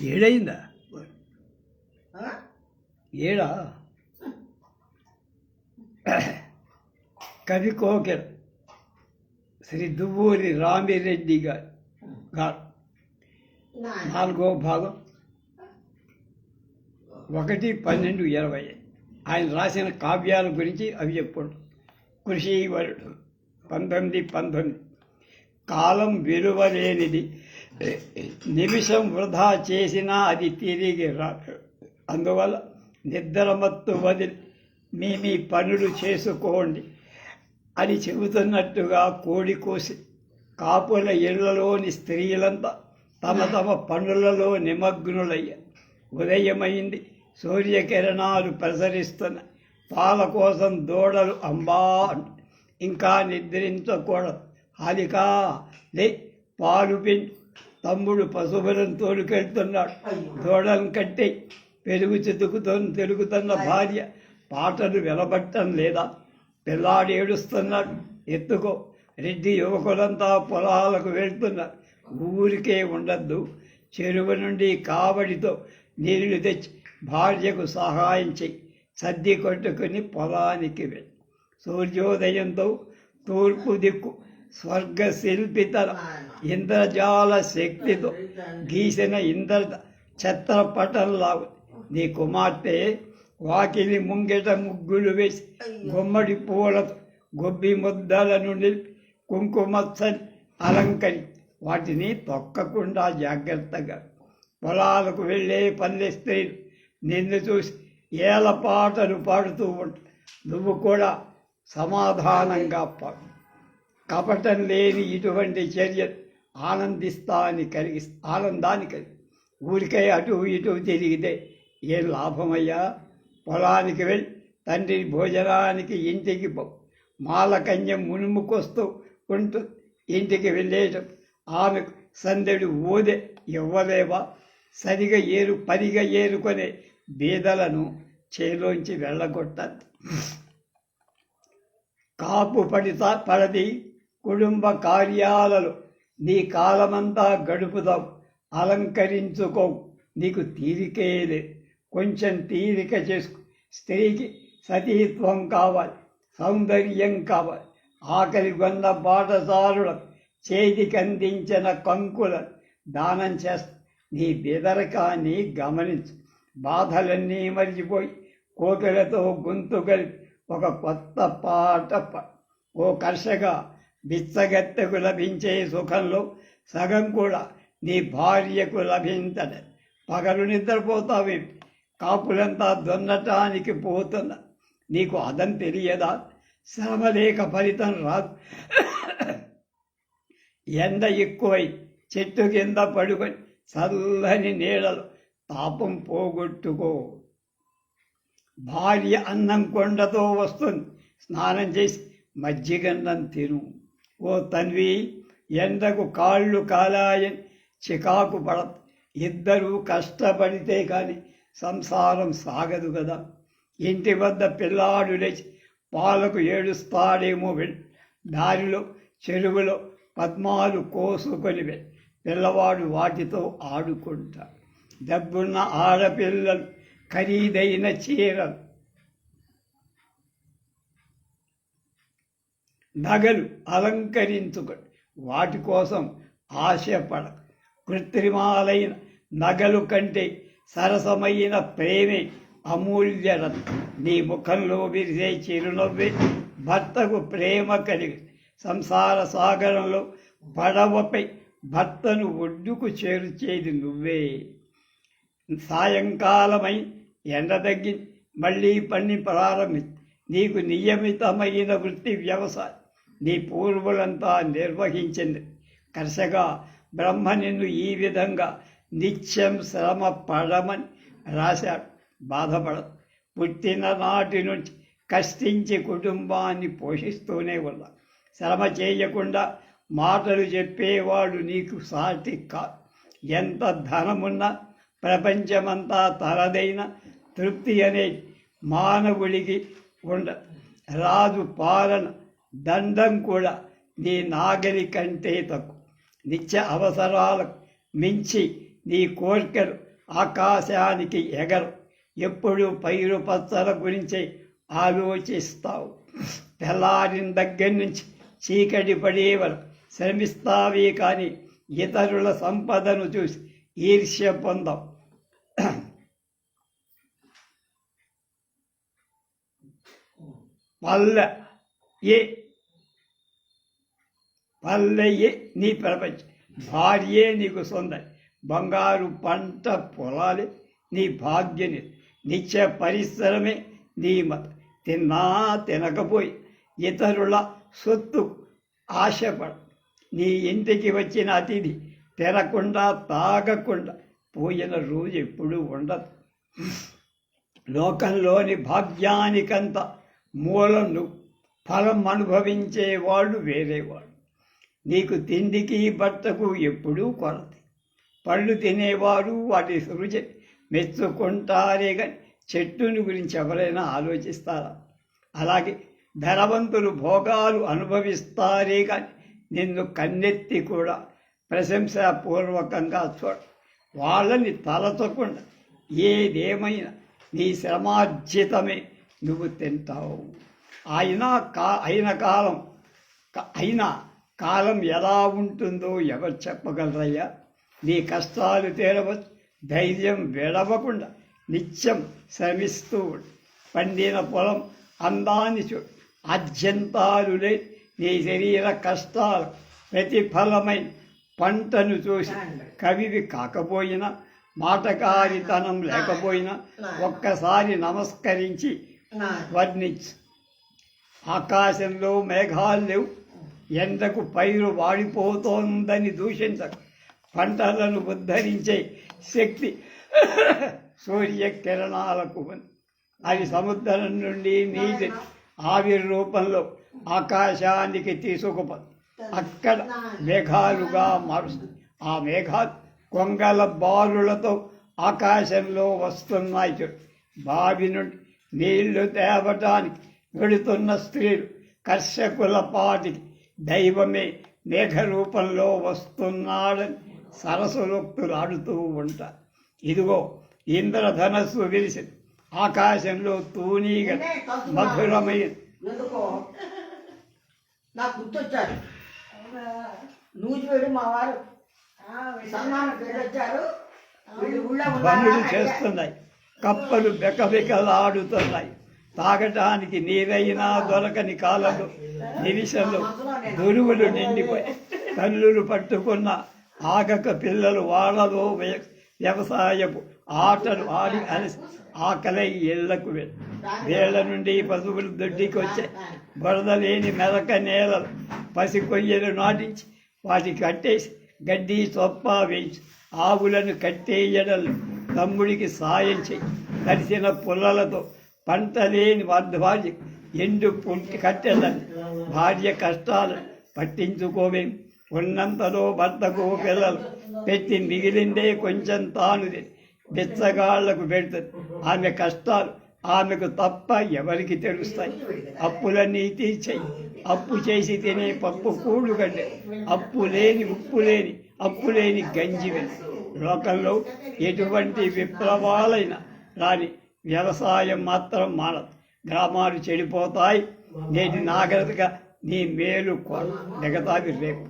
ఏడైందా? ఏడా? కవి కోకిల శ్రీ దువ్వూరి రామిరెడ్డి గారు నాలుగో భాగం. ఒకటి పన్నెండు ఇరవై. ఆయన రాసిన కావ్యాల గురించి అవి చెప్పుడు కృషివరుడు పంతొమ్మిది పంతొమ్మిది. కాలం విలువలేనిది. నిమిషం వృధా చేసినా అది తిరిగి రాదు అందువల్ల నిద్రమత్తు వదిలి మీ మీ పనులు చేసుకోండి అని చెబుతున్నట్టుగా కోడి కోసి కాపుల ఇళ్ళలోని స్త్రీలంతా తమ తమ పనులలో నిమగ్నులయ్య. ఉదయమైంది సూర్యకిరణాలు ప్రసరిస్తున్న పాల కోసం దూడలు అంబా ఇంకా నిద్రించకూడదు. హాలికా లే పాలు పెంచు తమ్ముడు పశువులను తోలుకెళ్తున్నాడు దూడలను కట్టి పెరుగు చెతుకుతోని తిరుగుతున్న భార్య పాటలు వినబట్టం లేదా? పిల్లాడు ఏడుస్తున్నాడు. ఎత్తుకో. రెడ్డి యువకులంతా పొలాలకు వెళ్తున్నారు. ఊరికే ఉండద్దు. చెరువు నుండి కావడితో నీళ్ళు తెచ్చి భార్యకు సహాయం చెయ్యి. సర్ది కొట్టుకుని పొలానికి వెళ్ళి. సూర్యోదయంతో తూర్పు దిక్కు స్వర్గ శిల్పితల ఇంద్రజాల శక్తితో గీసిన ఇంద్ర ఛత్రపటంలా ఉంది. నీ కుమార్తె వాకిలి ముంగిట ముగ్గులు వేసి గుమ్మడి పూలతో గొబ్బి ముద్దలను నిలిపి కుంకుమచ్చని అలంకరి వాటిని తొక్కకుండా జాగ్రత్తగా పొలాలకు వెళ్ళే పల్లె స్త్రీలు నిన్ను చూసి ఏల పాటలు పాడుతూ ఉంటా నువ్వు కూడా సమాధానంగా పాడు. కపటం లేని ఇటువంటి చర్య ఆనందిస్తాని కలిగి ఆనందాన్ని కలిగి. ఊరికే అటు ఇటు తిరిగితే ఏం లాభమయ్యా? పొలానికి వెళ్ళి తండ్రి భోజనానికి ఇంటికి మాలకన్యం మునుముకొస్తూ ఉంటూ ఇంటికి వెళ్ళేయటం. ఆమెకు సందడి ఊదే ఇవ్వలేవా? సరిగా ఏరు పరిగా ఏరుకునే బీదలను చేలోంచి వెళ్ళగొట్టద్దు కాపు పడితా పడది కుటుంబ కార్యాలలో నీ కాలమంతా గడుపుదాం అలంకరించుకో. నీకు తీరికేదే కొంచెం తీరిక చేసుకో. స్త్రీకి సతీత్వం కావాలి. సౌందర్యం కావాలి. ఆకలి వంద బాటసారుల చేతికి అందించిన కంకుల దానం చేస్తా. నీ బెదరకాన్ని గమనించు. బాధలన్నీ మరిచిపోయి కోతులతో గొంతు కలిపి ఒక కొత్త పాట ఓ కర్షక బిచ్చగత్తెకు లభించే సుఖంలో సగం కూడా నీ భార్యకు లభించదు. పగలు నిద్రపోతావే? కాపులంతా దొన్నటానికి పోతున్న నీకు అదం తెలియదా? శ్రమ లేక ఫలితం రాదు. ఎండ ఎక్కువై చెట్టు కింద పడుకొని చల్లని నీడలు తాపం పోగొట్టుకో. భార్య అన్నం కొండతో వస్తుంది. స్నానం చేసి మజ్జిగన్నం తిను. ఓ తన్వి ఎండకు కాళ్ళు కాలాయని చికాకు పడ ఇద్దరూ కష్టపడితే కానీ సంసారం సాగదు కదా ఇంటి వద్ద పిల్లాడు లేచి పాలకు ఏడుస్తాడేమో వెళ్ళి దారిలో చెరువులో పద్మాలు కోసుకొని వెళ్ళి పిల్లవాడు వాటితో ఆడుకుంటాడు డబ్బున్న ఆడపిల్లలు ఖరీదైన చీరలు నగలు అలంకరించుకొని వాటి కోసం ఆశపడ కృత్రిమాలైన నగలు కంటే సరసమైన ప్రేమే అమూల్య రత్నం. నీ ముఖంలో విరిసే చిరునవ్వే భర్తకు ప్రేమ కలిగి సంసార సాగరంలో పడవపై భర్తను ఒడ్డుకు చేర్చేది నువ్వే. సాయంకాలమై ఎండ తగ్గి మళ్ళీ పని ప్రారంభి నీకు నియమితమైన వృత్తి వ్యవసాయం నీ పూర్వులంతా నిర్వహించింది. కర్షగా బ్రహ్మ నిన్ను ఈ విధంగా నిత్యం శ్రమ పడమని రాశాడు. బాధపడదు. పుట్టిన నాటి నుంచి కష్టించి కుటుంబాన్ని పోషిస్తూనే ఉన్నా. శ్రమ చేయకుండా మాటలు చెప్పేవాడు నీకు సాటి కాదు. ఎంత ధనమున్నా ప్రపంచమంతా తలదైన తృప్తి అనేది మానవుడికి ఉండదు రాజు పాలన. దండం కూడా నీ నాగలి కంటే తక్కువ. నిత్య అవసరాలకు మించి నీ కోరికలు ఆకాశానికి ఎగరు. ఎప్పుడు పైరు పచ్చల గురించి ఆలోచిస్తావు. తెల్లారిన దగ్గర నుంచి చీకటి పడే వరకు శ్రమిస్తావే కానీ ఇతరుల సంపదను చూసి ఈర్ష్య పొందవు. పల్లె ఏ పల్లెయే నీ ప్రపంచం. భార్యే నీకు సొంతం. బంగారు పంట పొలాలే నీ భాగ్యని నిత్య పరిశ్రమే నీ మత. తిన్నా తినకపోయి ఇతరుల సొత్తు ఆశపడ. నీ ఇంటికి వచ్చిన అతిథి తినకుండా తాగకుండా పోయిన రోజు ఎప్పుడూ ఉండదు. లోకంలోని భాగ్యానికంత మూలం ఫలం అనుభవించేవాడు వేరేవాడు. నీకు తిండికి బట్టకు ఎప్పుడూ కొరత. పళ్ళు తినేవారు వాటి రుచి మెచ్చుకుంటారే కానీ చెట్టుని గురించి ఎవరైనా ఆలోచిస్తారా? అలాగే ధనవంతులు భోగాలు అనుభవిస్తారే కానీ నిన్ను కన్నెత్తి కూడా ప్రశంసాపూర్వకంగా చూడ. వాళ్ళని తలచకుండా ఏదేమైనా నీ శ్రమార్జితమే నువ్వు తింటావు. అయినా కా అయిన కాలం అయినా కాలం ఎలా ఉంటుందో ఎవరు చెప్పగలరయ్యా? నీ కష్టాలు తీరవచ్చు ధైర్యం విడవకుండా నిత్యం శ్రమిస్తూ. పండిన పొలం అందాన్ని చూడు. అత్యంతాలు లే నీ శరీర కష్టాలు ప్రతిఫలమైన పంటను చూసి కవివి కాకపోయినా మాటకారితనం లేకపోయినా ఒక్కసారి నమస్కరించి వర్ణించు. ఆకాశంలో మేఘాలు లేవు. ఎండకు పైరు వాడిపోతోందని దూషించకు. పంటలను ఉద్ధరించే శక్తి సూర్య కిరణాలకు ఉంది. అది సముద్రం నుండి నీటి ఆవిరి రూపంలో ఆకాశానికి తీసుకుపో అక్కడ మేఘాలుగా మారుస్తుంది. ఆ మేఘాలు కొంగల బాలులతో ఆకాశంలో వస్తున్నాయి చూడు. బావి నుండి నీళ్ళు తేవటానికి వెళుతున్న స్త్రీలు కర్షకుల పాటికి దైవమే మేఘ రూపంలో వస్తున్నాడని సరస్వలోక్తులు ఆడుతూ ఉంటారు ఇదిగో ఇంద్రధనస్సు విరిసి ఆకాశంలో తూనీగ మధురమైన నాకు గుర్తొచ్చారు. నూజివేడు మా వారు సన్మానం వెళ్ళొచ్చారు? చేస్తున్నాయి. కప్పలు బెకబెకలాడుతున్నాయి. తాగటానికి నీరైనా దొరకని కాలంలో నిమిషంలో గురువులు నిండిపోయి తల్లులు పట్టుకున్న ఆగక పిల్లలు వాళ్ళలో వ్య- వ్యవసాయపు ఆటలు ఆడి అలసి ఆకలి ఇళ్ళకు వేళ్ళ నుండి పశువులు దొడ్డికి వచ్చే బురద లేని మెరక నేలలు పసి కొయ్యలు నాటించి వాటి కట్టేసి గడ్డి చొప్ప వేయించి ఆవులను కట్టేయడం తమ్ముడికి సాయం చేయి తడిసిన పుల్లలతో పంట లేని వద్ద భార్య ఎండు పుట్టి కట్టెలని. భార్య కష్టాలు పట్టించుకోవేం. ఉన్నంతలో భర్తకు పిల్లలు పెట్టి మిగిలిందే కొంచెం తాను బిచ్చగాళ్ళకు పెడుతుంది. ఆమె కష్టాలు ఆమెకు తప్ప ఎవరికి తెలుస్తాయి? అప్పులన్నీ తీర్చాయి. అప్పు చేసి తినే పప్పు కూడు కంటే అప్పు లేని ఉప్పు లేని అప్పు లేని గంజి లోకంలో ఎటువంటి విప్లవాలైనా రాని వ్యవసాయం మాత్రం మానదు గ్రామాలు చెడిపోతాయి. నేటి నాగరికగా నీ మేలు కొర మిగతాది రేపు.